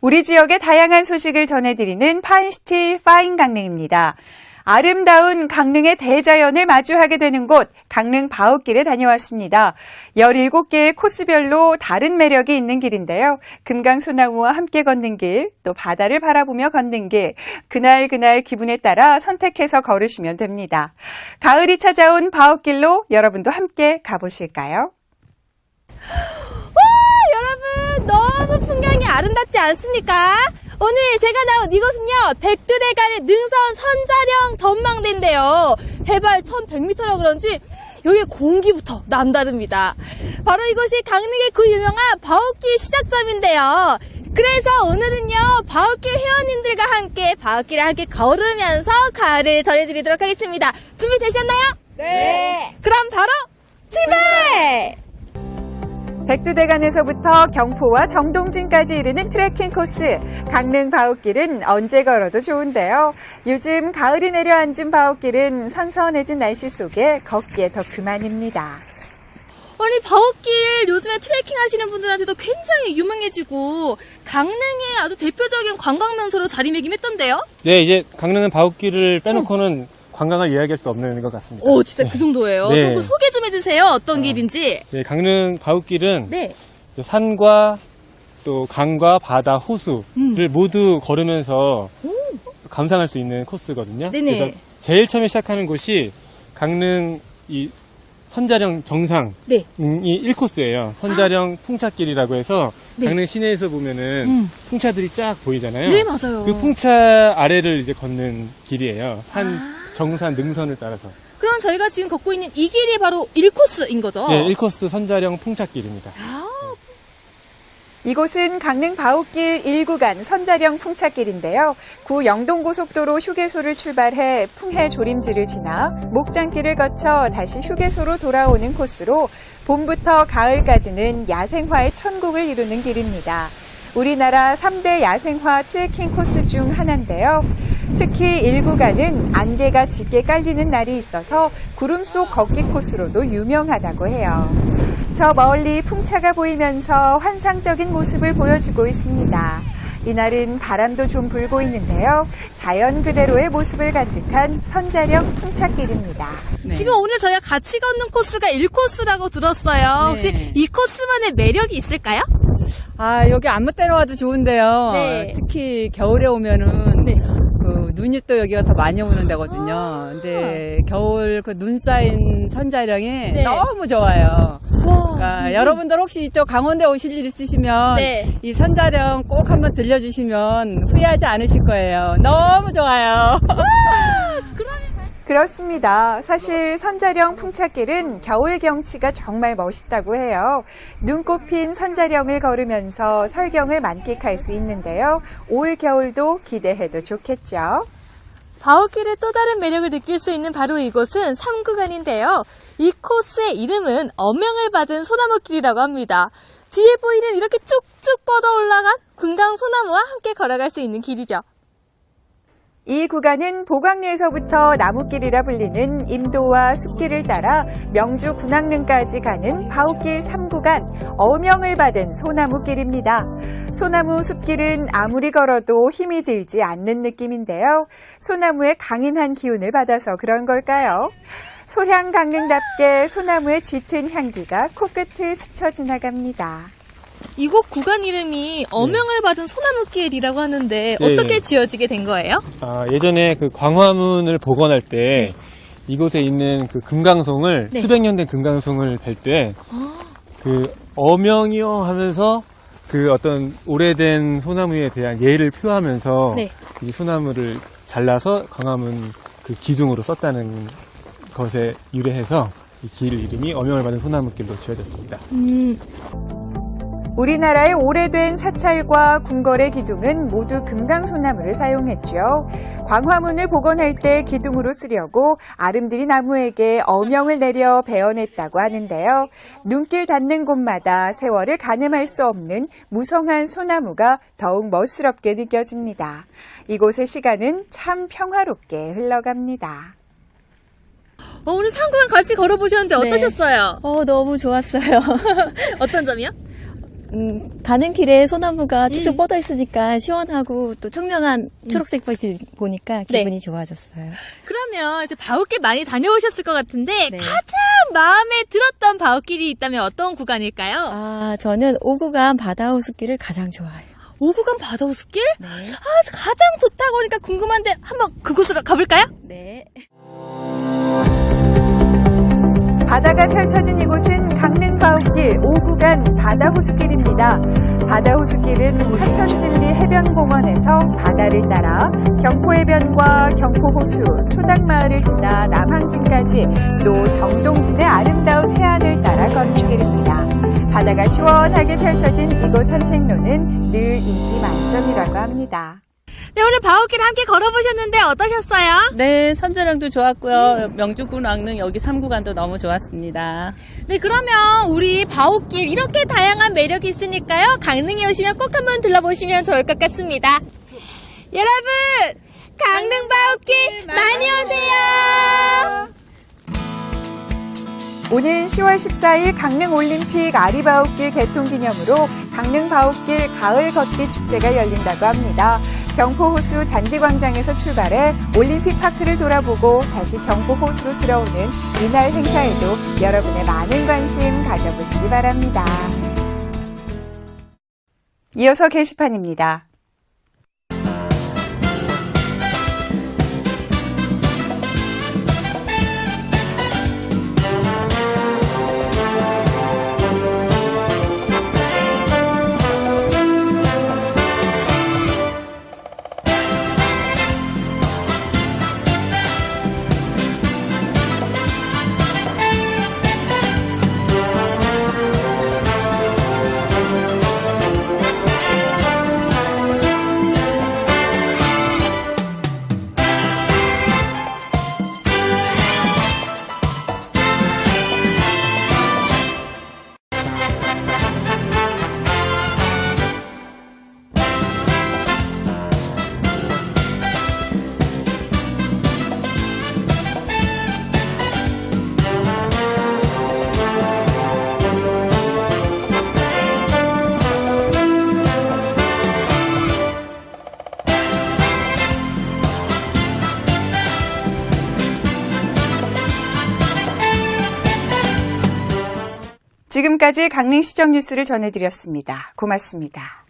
우리 지역의 다양한 소식을 전해드리는 파인시티 파인 강릉입니다. 아름다운 강릉의 대자연을 마주하게 되는 곳, 강릉 바웃길에 다녀왔습니다. 17개의 코스별로 다른 매력이 있는 길인데요. 금강소나무와 함께 걷는 길, 또 바다를 바라보며 걷는 길, 그날 그날 기분에 따라 선택해서 걸으시면 됩니다. 가을이 찾아온 바웃길로 여러분도 함께 가보실까요? 너무 풍경이 아름답지 않습니까? 오늘 제가 나온 이곳은요 백두대간의 능선 선자령 전망대인데요 해발 1100m라 그런지 여기 공기부터 남다릅니다 바로 이곳이 강릉의 그 유명한 바웃길 시작점인데요 그래서 오늘은요 바웃길 회원님들과 함께 바웃길을 함께 걸으면서 가을을 전해드리도록 하겠습니다 준비되셨나요? 네 그럼 바로 출발! 백두대간에서부터 경포와 정동진까지 이르는 트레킹 코스. 강릉 바웃길은 언제 걸어도 좋은데요. 요즘 가을이 내려앉은 바웃길은 선선해진 날씨 속에 걷기에 더 그만입니다. 아니 바웃길 요즘에 트레킹 하시는 분들한테도 굉장히 유명해지고 강릉의 아주 대표적인 관광 명소로 자리매김했던데요. 네, 이제 강릉은 바웃길을 빼놓고는 관광을 이야기할 수 없는 것 같습니다. 오 진짜 그 정도예요. 네. 조금 소개 좀 해주세요. 어떤 길인지. 네, 강릉 바웃길은 네. 이제 산과 또 강과 바다, 호수를 음. 모두 걸으면서 감상할 수 있는 코스거든요. 네네. 그래서 제일 처음에 시작하는 곳이 강릉 이 선자령 정상이 네. 1코스예요. 선자령 풍차길이라고 해서 네. 강릉 시내에서 보면은 음. 풍차들이 쫙 보이잖아요. 네 맞아요. 그 풍차 아래를 이제 걷는 길이에요. 산 아. 정산 능선을 따라서. 그럼 저희가 지금 걷고 있는 이 길이 바로 1코스인 거죠. 네, 1코스 선자령 풍차길입니다. 아, 이곳은 강릉 바웃길 1구간 선자령 풍차길인데요. 구 영동고속도로 휴게소를 출발해 풍해 조림지를 지나 목장길을 거쳐 다시 휴게소로 돌아오는 코스로 봄부터 가을까지는 야생화의 천국을 이루는 길입니다. 우리나라 3대 야생화 트레킹 코스 중 하나인데요. 특히 1구간은 안개가 짙게 깔리는 날이 있어서 구름 속 걷기 코스로도 유명하다고 해요. 저 멀리 풍차가 보이면서 환상적인 모습을 보여주고 있습니다. 이날은 바람도 좀 불고 있는데요. 자연 그대로의 모습을 간직한 선자령 풍차길입니다. 지금 오늘 저희가 같이 걷는 코스가 1코스라고 들었어요. 혹시 네. 이 코스만의 매력이 있을까요? 아, 여기 아무 때나 와도 좋은데요. 네. 특히 겨울에 오면은 네. 그 눈이 또 여기가 더 많이 오는 데거든요. 아. 근데 겨울 그 눈 쌓인 선자령이 네. 너무 좋아요. 와. 그러니까 여러분들 혹시 이쪽 강원대 오실 일 있으시면 네. 이 선자령 꼭 한번 들려주시면 후회하지 않으실 거예요. 너무 좋아요. 그렇습니다. 사실 선자령 풍차길은 겨울 경치가 정말 멋있다고 해요. 눈꽃핀 선자령을 걸으면서 설경을 만끽할 수 있는데요. 올 겨울도 기대해도 좋겠죠. 바웃길의 또 다른 매력을 느낄 수 있는 바로 이곳은 3구간인데요. 이 코스의 이름은 어명을 받은 소나무길이라고 합니다. 뒤에 보이는 이렇게 쭉쭉 뻗어 올라간 금강 소나무와 함께 걸어갈 수 있는 길이죠. 이 구간은 보강리에서부터 나무길이라 불리는 임도와 숲길을 따라 명주 군항릉까지 가는 바웃길 3구간 어명을 받은 소나무길입니다. 소나무 숲길은 아무리 걸어도 힘이 들지 않는 느낌인데요. 소나무의 강인한 기운을 받아서 그런 걸까요? 소량 강릉답게 소나무의 짙은 향기가 코끝을 스쳐 지나갑니다. 이곳 구간 이름이 어명을 받은 소나무길이라고 하는데 네. 어떻게 지어지게 된 거예요? 아, 예전에 그 광화문을 복원할 때 이곳에 있는 그 금강송을 네. 수백 년 된 금강송을 뵐 때그 아. 어명이요 하면서 그 어떤 오래된 소나무에 대한 예를 표하면서 네. 이 소나무를 잘라서 광화문 그 기둥으로 썼다는 것에 유래해서 이 길 이름이 어명을 받은 소나무길로 지어졌습니다. 음, 우리나라의 오래된 사찰과 궁궐의 기둥은 모두 금강소나무를 사용했죠. 광화문을 복원할 때 기둥으로 쓰려고 아름드리 나무에게 어명을 내려 베어냈다고 하는데요. 눈길 닿는 곳마다 세월을 가늠할 수 없는 무성한 소나무가 더욱 멋스럽게 느껴집니다. 이곳의 시간은 참 평화롭게 흘러갑니다. 어, 오늘 3구간 같이 걸어보셨는데 네. 어떠셨어요? 어, 너무 좋았어요. 어떤 점이요? 음, 가는 길에 소나무가 쭉쭉 뻗어 있으니까 시원하고 또 청명한 초록색 빛이 보니까 네. 기분이 좋아졌어요. 그러면 이제 바웃길 많이 다녀오셨을 것 같은데 네. 가장 마음에 들었던 바웃길이 있다면 어떤 구간일까요? 아, 저는 오구간 바다 호수길을 가장 좋아해요. 오구간 바다 호수길? 네. 아, 가장 좋다고 하니까 궁금한데 한번 그곳으로 가볼까요? 네. 바다가 펼쳐진 이곳은 강 릉바웃길 5구간 바다호수길입니다. 바다호수길은 사천진리 해변공원에서 바다를 따라 경포해변과 경포호수, 초당마을을 지나 남항진까지 또 정동진의 아름다운 해안을 따라 걷는 길입니다. 바다가 시원하게 펼쳐진 이곳 산책로는 늘 인기 만점이라고 합니다. 네, 오늘 바웃길 함께 걸어보셨는데 어떠셨어요? 네, 선자령도 좋았고요. 명주군 왕릉 여기 3구간도 너무 좋았습니다. 네, 그러면 우리 바웃길 이렇게 다양한 매력이 있으니까요. 강릉에 오시면 꼭 한번 들러보시면 좋을 것 같습니다. 여러분, 강릉 바웃길 많이 오세요! 오는 10월 14일 강릉 올림픽 아리바웃길 개통 기념으로 강릉 바웃길 가을 걷기 축제가 열린다고 합니다. 경포호수 잔디광장에서 출발해 올림픽 파크를 돌아보고 다시 경포호수로 들어오는 이날 행사에도 여러분의 많은 관심 가져보시기 바랍니다. 이어서 게시판입니다. 지금까지 강릉시정 뉴스를 전해드렸습니다. 고맙습니다.